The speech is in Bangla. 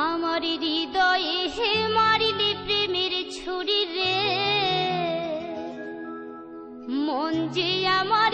আমার হৃদয়ে হে মারিলে প্রেমের ছুরি রে। মন যে আমার